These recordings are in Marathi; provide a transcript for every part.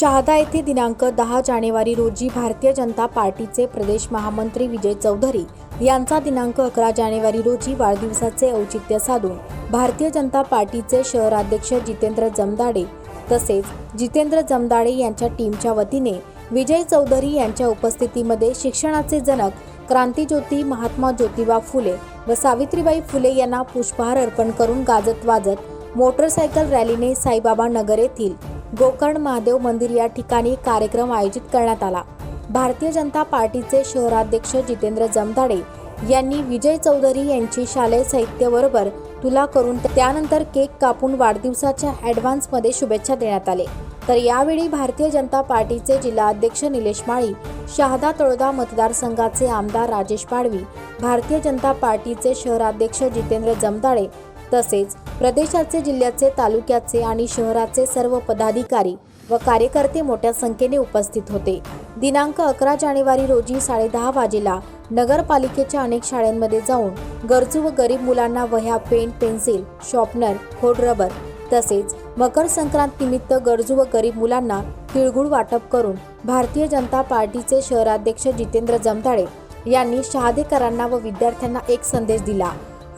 शहादा येथे दिनांक दहा जानेवारी रोजी भारतीय जनता पार्टीचे प्रदेश महामंत्री विजय चौधरी यांचा दिनांक अकरा जानेवारी रोजी वाढदिवसाचे औचित्य साधून भारतीय जनता पार्टीचे शहराध्यक्ष जितेंद्र जमदाडे तसेच जितेंद्र जमदाडे यांच्या टीमच्या वतीने विजय चौधरी यांच्या उपस्थितीमध्ये शिक्षणाचे जनक क्रांतीज्योती महात्मा ज्योतिबा फुले व सावित्रीबाई फुले यांना पुष्पहार अर्पण करून गाजत वाजत मोटरसायकल रॅलीने साईबाबा नगर येथील गोकर्ण महादेव मंदिर या ठिकाणी कार्यक्रम आयोजित करण्यात आला. भारतीय जनता पार्टीचे शहराध्यक्ष जितेंद्र जमदाडे यांनी विजय चौधरी यांची शालेय साहित्याबरोबर तुला करून त्यानंतर केक कापून वाढदिवसाच्या ॲडव्हान्समध्ये शुभेच्छा देण्यात आले. तर यावेळी भारतीय जनता पार्टीचे जिल्हाध्यक्ष निलेश माळी शहादा तळोदा मतदारसंघाचे आमदार राजेश पाडवी भारतीय जनता पार्टीचे शहराध्यक्ष जितेंद्र जमदाडे तसेच प्रदेशाचे जिल्ह्याचे तालुक्याचे आणि शहराचे सर्व पदाधिकारी व कार्यकर्ते मोठ्या संख्येने उपस्थित होते. दिनांक अकरा जानेवारी रोजी साडेदहा वाजेला नगरपालिकेच्या अनेक शाळांमध्ये जाऊन गरजू व गरीब मुलांना वह्या पेन पेन्सिल शॉर्पनर खोड रबर तसेच मकर संक्रांत निमित्त गरजू व गरीब मुलांना तिळगुळ वाटप करून भारतीय जनता पार्टीचे शहराध्यक्ष जितेंद्र जमदाळे यांनी शहादेकरांना व विद्यार्थ्यांना एक संदेश दिला.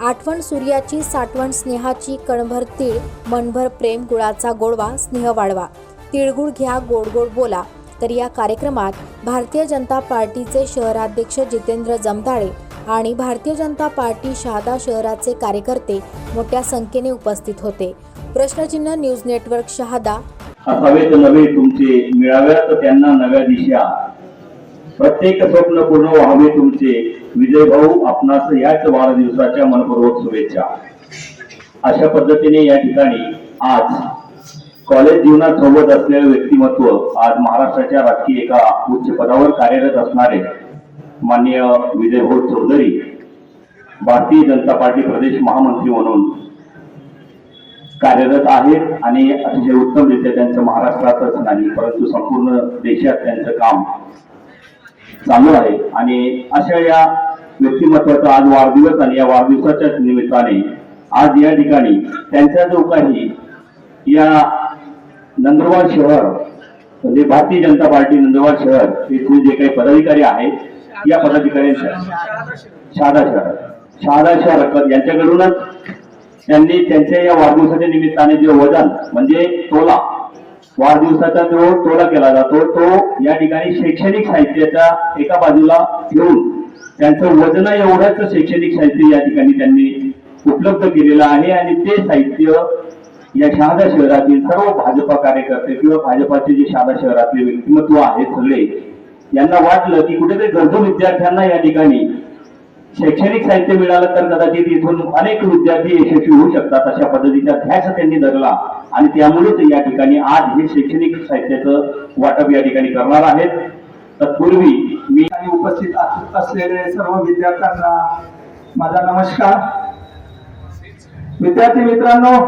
आठवण सूर्याची साठवण स्नेहाची कणभर तीळ मनभर प्रेम गुळाचा गोडवा स्नेह वाढवा. तिळगुळ घ्या गोड गोड बोला. तर या कार्यक्रमात भारतीय जनता पार्टीचे शहराध्यक्ष जितेंद्र जमदाळे आणि भारतीय जनता पार्टी शहादा शहराचे कार्यकर्ते मोठ्या संख्येने उपस्थित होते. प्रश्नचिन्ह न्यूज नेटवर्क शहादा. असावेत नवे तुमचे मिळाव्यात त्यांना नव्या दिशा. प्रत्येक स्वप्न पूर्ण व्हावे तुमचे. विजय भाऊ आपणास याच वाढदिवसाच्या मनपूर्वक शुभेच्छा. अशा पद्धतीने या ठिकाणी आज कॉलेज जीवनात सोबत असलेले व्यक्तिमत्व आज महाराष्ट्राच्या राजकीय एका उच्च पदावर कार्यरत असणारे माननीय विजय भाऊ चौधरी भारतीय जनता पार्टी प्रदेश महामंत्री म्हणून कार्यरत आहेत आणि अतिशय उत्तमरित्या त्यांचं महाराष्ट्रातच नाही परंतु संपूर्ण देशात त्यांचं काम चालू आहे. आणि अशा या व्यक्तिमत्वाचा आज वाढदिवस आणि या वाढदिवसाच्या निमित्ताने आज या ठिकाणी त्यांचा जो काही या नंदुरबार शहर म्हणजे भारतीय जनता पार्टी नंदुरबार शहर येथील जे काही पदाधिकारी आहेत या पदाधिकाऱ्यांच्या शहादा शहर शहादा शहर यांच्याकडूनच त्यांनी त्यांच्या या वाढदिवसाच्या निमित्ताने जे वजन म्हणजे तोला वाढदिवसाचा जो तोला केला जातो तो या ठिकाणी शैक्षणिक साहित्याच्या एका बाजूला घेऊन त्यांचं वजन एवढंच शैक्षणिक साहित्य या ठिकाणी त्यांनी उपलब्ध केलेलं आहे आणि ते साहित्य या शहादा शहरातील सर्व भाजपा कार्यकर्ते किंवा भाजपाचे जे शहादा शहरातले व्यक्तिमत्व आहेत सगळे यांना वाटलं की कुठेतरी गरजू विद्यार्थ्यांना या ठिकाणी शैक्षणिक साहित्य मिळालं तर कदाचित इथून अनेक विद्यार्थी यशस्वी होऊ शकतात अशा पद्धतीचा ध्यास त्यांनी धरला. आणि त्यामुळेच या ठिकाणी आज हे शैक्षणिक साहित्याचं वाटप या ठिकाणी करणार आहेत. तत्पूर्वी मी आणि उपस्थित असलेले सर्व विद्यार्थ्यांना माझा नमस्कार. विद्यार्थी मित्रांनो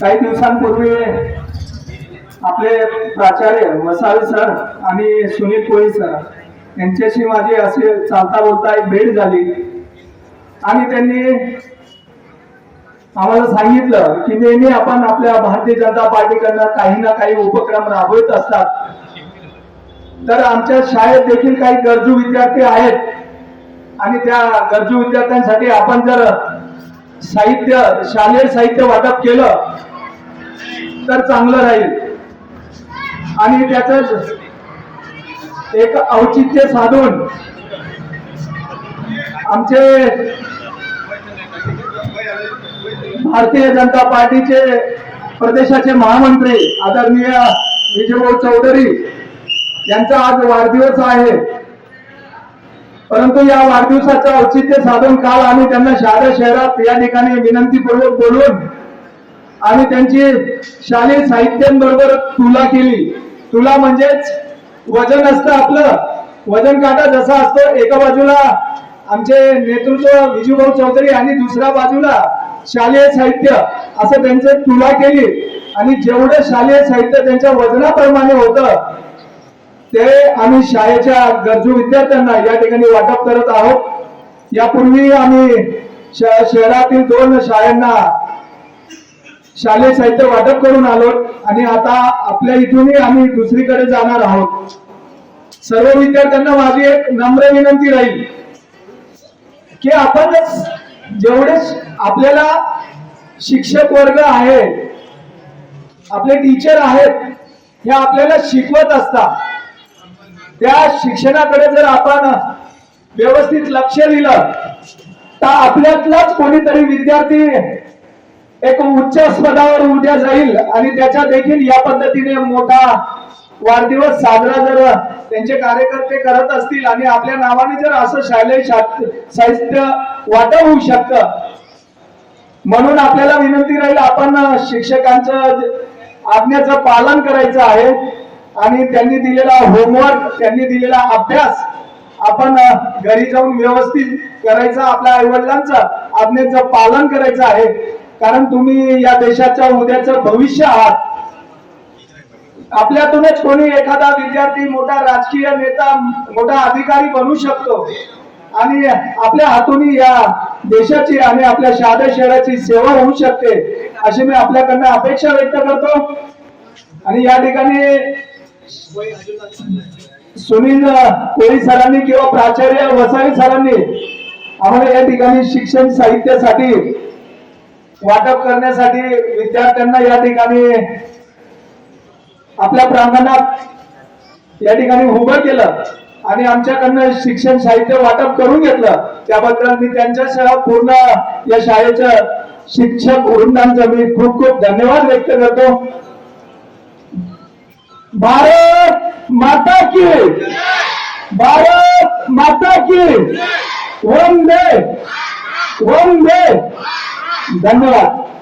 काही दिवसांपूर्वी आपले प्राचार्य वसावे सर आणि सुनील कोळी सर यांच्याशी माझी असे चालता बोलता एक भेट झाली. आणि त्यांनी आम्हाला सांगितलं की नेहमी आपण आपल्या भारतीय जनता पार्टीकडनं काही ना काही उपक्रम राबवत असतात. तर आमच्या शाळेत देखील काही गरजू विद्यार्थी आहेत. आणि त्या गरजू विद्यार्थ्यांसाठी आपण जर साहित्य शालेय साहित्य वाटप केलं तर चांगलं राहील. आणि त्याच एक औचित्य साधून आमचे भारतीय जनता पार्टीचे प्रदेशाचे महामंत्री आदरणीय विजयभाऊ चौधरी यांचा आज वाढदिवस आहे. परंतु या वाढदिवसाचं औचित्य साधून काल आम्ही त्यांना शहादा शहरात या ठिकाणी विनंतीपूर्वक बोलून आणि त्यांची शालेय साहित्यांबरोबर तुला केली. तुला म्हणजेच वजन असतं आपलं. वजन काटा जसा असतो एका बाजूला आमचे नेतृत्व विजूभाऊ चौधरी आणि दुसऱ्या बाजूला शालेय साहित्य असं त्यांचे तुला केली. आणि जेवढं शालेय साहित्य त्यांच्या वजनाप्रमाणे होतं ते आम्ही शाळेच्या गरजू विद्यार्थ्यांना या ठिकाणी वाटप करत आहोत. यापूर्वी आम्ही श- शहरातील दोन शाळांना शालेय साहित्य वाटप करून आलो. आणि आता आपल्या इथूनही आम्ही दुसरीकडे जाणार आहोत. सर्व विद्यार्थ्यांना माझी एक नम्र विनंती राहील की आपण जेवढे आपल्याला शिक्षक वर्ग आहे आपले टीचर आहेत हे आपल्याला शिकवत असतात. त्या शिक्षणाकडे जर आपण व्यवस्थित लक्ष दिलं तर आपल्यातलाच कोणीतरी विद्यार्थी एक उच्च पदावर उद्या जाईल आणि त्याच्या देखील या पद्धतीने मोठा वाढदिवस साजरा जर त्यांचे कार्यकर्ते करत असतील आणि आपल्या नावाने जर असं शालेय साहित्य वाटप होऊ शकतं. म्हणून आपल्याला विनंती राहील आपण शिक्षकांचं ज- आज्ञेचं पालन करायचं आहे आणि त्यांनी दिलेला होमवर्क त्यांनी दिलेला अभ्यास आपण घरी जाऊन व्यवस्थित करायचा आपल्या आई वडिलांचं आज्ञेचं पालन करायचं आहे. कारण तुम्ही या देशाच्या उद्याचं भविष्य आहात. आपल्यातूनच कोणी एखादा विद्यार्थी मोठा राजकीय नेता मोठा अधिकारी बनू शकतो. आणि आपल्या हातून या देशाची आणि आपल्या शहादा शहराची सेवा होऊ शकते अशी मी आपल्याकडनं अपेक्षा व्यक्त करतो. आणि या ठिकाणी सुनील कोळी सरांनी किंवा प्राचार्य वसाई सरांनी आम्हाला या ठिकाणी शिक्षण साहित्यासाठी वाटप करण्यासाठी विद्यार्थ्यांना या ठिकाणी आपल्या प्रांगणात या ठिकाणी उभं केलं आणि आमच्याकडनं शिक्षण साहित्य वाटप करून घेतलं. त्याबद्दल मी त्यांच्यासह पूर्ण या शाळेच्या शिक्षक वृंदांचा मी खूप खूप धन्यवाद व्यक्त करतो. भारत माता की! भारत माता की! वंदे! वंदे! धन्यवाद.